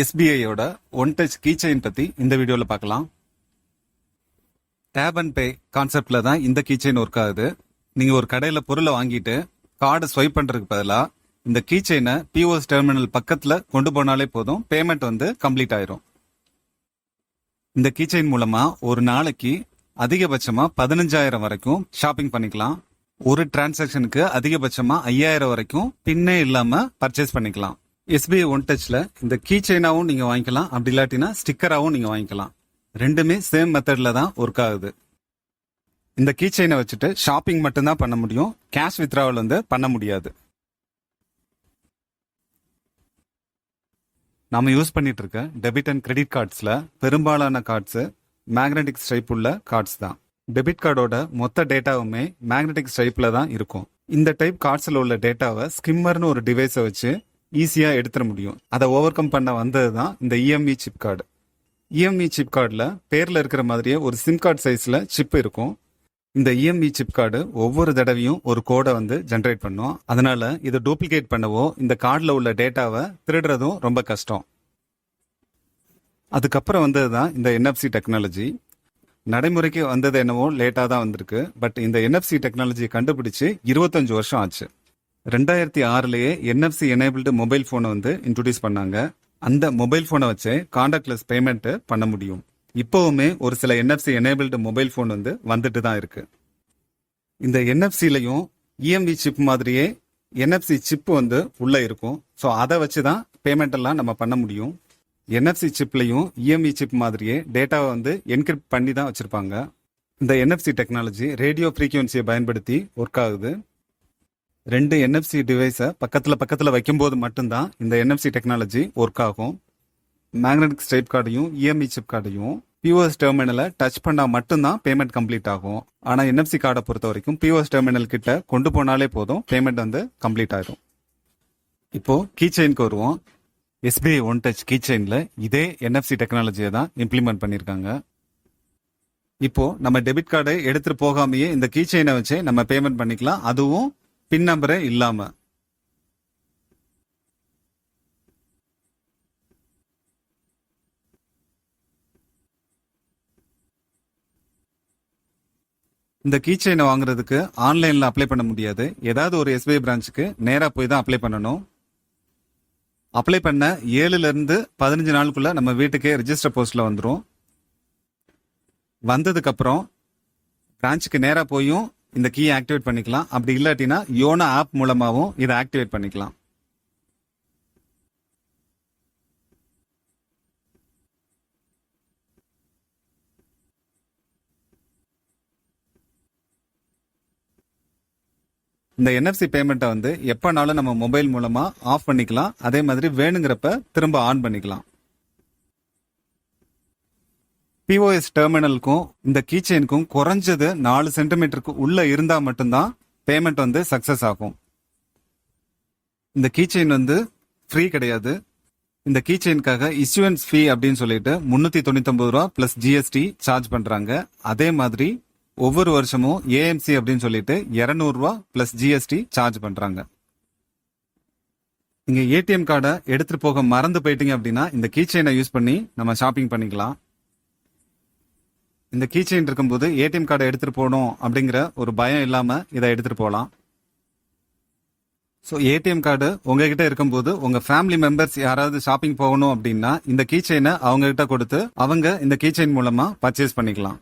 எஸ்பிஐயோட one touch key chain பத்தி இந்த வீடியோல பார்க்கலாம். டேப் அண்ட் பே கான்செப்ட்ல தான் இந்த கீ செயின் ஒர்க் ஆகுது. நீங்க ஒரு கடையில பொருளை வாங்கிட்டு கார்டை ஸ்வைப் பண்றதுக்கு பதிலா இந்த கீ செயினை பிஓஎஸ் டெர்மினல் பக்கத்துல கொண்டு போனாலே போதும் பேமெண்ட் வந்து கம்ப்ளீட் ஆயிரும். இந்த கீ செயின் மூலமா ஒரு நாளைக்கு அதிகபட்சமா பதினஞ்சாயிரம் வரைக்கும் ஷாப்பிங் பண்ணிக்கலாம். ஒரு டிரான்சாக்ஷனுக்கு அதிகபட்சமா ஐயாயிரம் வரைக்கும் பின்னே இல்லாம பர்ச்சேஸ் பண்ணிக்கலாம். எஸ்பிஐ ஒன் டச்சில் இந்த கீ செயினாகவும் நீங்கள் வாங்கிக்கலாம். அப்படி இல்லாட்டினா ஸ்டிக்கராகவும் நீங்கள் வாங்கிக்கலாம். ரெண்டுமே சேம் மெத்தடில் தான் ஒர்க் ஆகுது. இந்த கீ செயினை வச்சுட்டு ஷாப்பிங் மட்டும்தான் பண்ண முடியும். கேஷ் வித்ராவல் வந்து பண்ண முடியாது. நம்ம யூஸ் பண்ணிட்டு இருக்க டெபிட் அண்ட் கிரெடிட் கார்ட்ஸில் பெரும்பாலான கார்ட்ஸு மேக்னெட்டிக் ஸ்ட்ரைப் உள்ள கார்ட்ஸ் தான். டெபிட் கார்டோட மொத்த டேட்டாவுமே மேக்னெட்டிக் ஸ்ட்ரைப்பில் தான் இருக்கும். இந்த டைப் கார்ட்ஸில் உள்ள டேட்டாவை ஸ்கிம்மர்னு ஒரு டிவைஸை வச்சு ஈஸியாக எடுத்துட முடியும். அதை ஓவர் கம் பண்ண வந்தது தான் இந்த EMV chip card EMV chip கார்டில் பேரில் இருக்கிற மாதிரியே ஒரு சிம் கார்டு சைஸில் சிப் இருக்கும். இந்த இஎம்இ சிப் கார்டு ஒவ்வொரு தடவையும் ஒரு கோடை வந்து ஜென்ரேட் பண்ணும். அதனால இதை டூப்ளிகேட் பண்ணவோ இந்த கார்டில் உள்ள டேட்டாவை திருடுறதும் ரொம்ப கஷ்டம். அதுக்கப்புறம் வந்தது தான் இந்த என்எஃப்சி டெக்னாலஜி நடைமுறைக்கு வந்தது என்னவோ லேட்டாக தான் வந்திருக்கு. பட் இந்த என்எஃப்சி டெக்னாலஜியை கண்டுபிடிச்சு இருபத்தஞ்சு வருஷம் ஆச்சு. ரெண்டாயிரத்தி ஆறுலயே என்எஃப்சி எனேபிள்டு மொபைல் ஃபோனை வந்து இன்ட்ரோடியூஸ் பண்ணாங்க. அந்த மொபைல் ஃபோனை வச்சு காண்டாக்ட்லெஸ் பேமெண்ட் பண்ண முடியும். இப்போவுமே ஒரு சில என்எஃப்சி எனேபிள்டு மொபைல் ஃபோன் வந்து வந்துட்டு தான் இருக்கு. இந்த என்எஃப்சிலையும் இஎம்வி சிப் மாதிரியே என்எஃப்சி சிப் வந்து உள்ள இருக்கும். ஸோ அதை வச்சு தான் பேமெண்ட் எல்லாம் நம்ம பண்ண முடியும். என்எஃப்சி சிப்லையும் இஎம்இ சிப் மாதிரியே டேட்டாவை வந்து என்கிரிப்ட் பண்ணி தான் வச்சிருப்பாங்க. இந்த என்எஃப்சி டெக்னாலஜி ரேடியோ ஃப்ரீக்வன்சியை பயன்படுத்தி ஒர்க் ஆகுது. ரெண்டு என்எஃப்சி டிவைஸை பக்கத்தில் பக்கத்தில் வைக்கும்போது மட்டும்தான் இந்த என்எஃப்சி டெக்னாலஜி ஒர்க் ஆகும். மேக்னெட்டிக் ஸ்ட்ரைப் கார்டையும் இஎம்இ சிப் கார்டையும் பிஓஎஸ் டெர்மினலை டச் பண்ணால் மட்டும்தான் பேமெண்ட் கம்ப்ளீட் ஆகும். ஆனால் என்எஃப்சி கார்டை பொறுத்த வரைக்கும் பிஓஎஸ் டெர்மினல் கிட்ட கொண்டு போனாலே போதும் பேமெண்ட் வந்து கம்ப்ளீட் ஆகிடும் இப்போ கீ செயின்க்கு வருவோம். எஸ்பிஐ ஒன் டச் கீ இதே என்எஃப்சி டெக்னாலஜியை தான் இம்ப்ளிமெண்ட் பண்ணியிருக்காங்க இப்போ நம்ம டெபிட் கார்டை எடுத்துட்டு போகாமயே இந்த கீ செயினை வச்சு நம்ம பேமெண்ட் பண்ணிக்கலாம். அதுவும் பின் நம்பரே இல்லாம. இந்த கீ செயினை வாங்குறதுக்கு ஆன்லைன்ல அப்ளை பண்ண முடியாது. ஏதாவது ஒரு எஸ்பிஐ பிரான்ச்சுக்கு நேரா போய் தான் அப்ளை பண்ணணும். அப்ளை பண்ண ஏழுல இருந்து பதினஞ்சு நாளுக்குள்ள நம்ம வீட்டுக்கே ரிஜிஸ்டர் போஸ்ட்ல வந்துடும் வந்ததுக்கு அப்புறம் பிரான்ச்சுக்கு நேரா போயும் இந்த கீயை ஆக்டிவேட் பண்ணிக்கலாம். அப்படி இல்லாட்டினா யோனா ஆப் மூலமாகவும் இதை ஆக்டிவேட் பண்ணிக்கலாம். இந்த என்எஃப்சி பேமெண்ட்டை வந்து எப்போனாலும் நம்ம மொபைல் மூலமாக ஆஃப் பண்ணிக்கலாம். அதே மாதிரி வேணுங்கிறப்ப திரும்ப ஆன் பண்ணிக்கலாம். பிஓஎஸ் டெர்மினலுக்கும் இந்த கீச்செயினுக்கும் குறைஞ்சது நாலு சென்டிமீட்டருக்கு உள்ள இருந்தா மட்டும்தான் பேமெண்ட் வந்து சக்சஸ் ஆகும். இந்த கீச்செயின் வந்து ஃப்ரீ கிடையாது. இந்த கீச்செயினுக்காக இஷ்யூவன்ஸ் ஃபீ அப்படின்னு சொல்லிட்டு முன்னூத்தி தொண்ணூத்தி ரூபா பிளஸ் ஜிஎஸ்டி சார்ஜ் பண்றாங்க. அதே மாதிரி ஒவ்வொரு வருஷமும் ஏஎம்சி அப்படின்னு சொல்லிட்டு 200 ரூபா பிளஸ் ஜிஎஸ்டி சார்ஜ் பண்றாங்க. நீங்க ஏடிஎம் கார்டை எடுத்துட்டு போக மறந்து போயிட்டீங்க அப்படின்னா இந்த கீச்செயினை யூஸ் பண்ணி நம்ம ஷாப்பிங் பண்ணிக்கலாம். இந்த கீச்செயின் இருக்கும்போது ஏடிஎம் கார்டை எடுத்துகிட்டு போகணும் அப்படிங்கிற ஒரு பயம் இல்லாமல் இதை எடுத்துகிட்டு போகலாம். ஸோ ஏடிஎம் கார்டு உங்ககிட்ட இருக்கும்போது உங்க ஃபேமிலி மெம்பர்ஸ் யாராவது ஷாப்பிங் போகணும் அப்படின்னா இந்த கீச்செயினை அவங்ககிட்ட கொடுத்து அவங்க இந்த கீச்செயின் மூலமா பர்ச்சேஸ் பண்ணிக்கலாம்.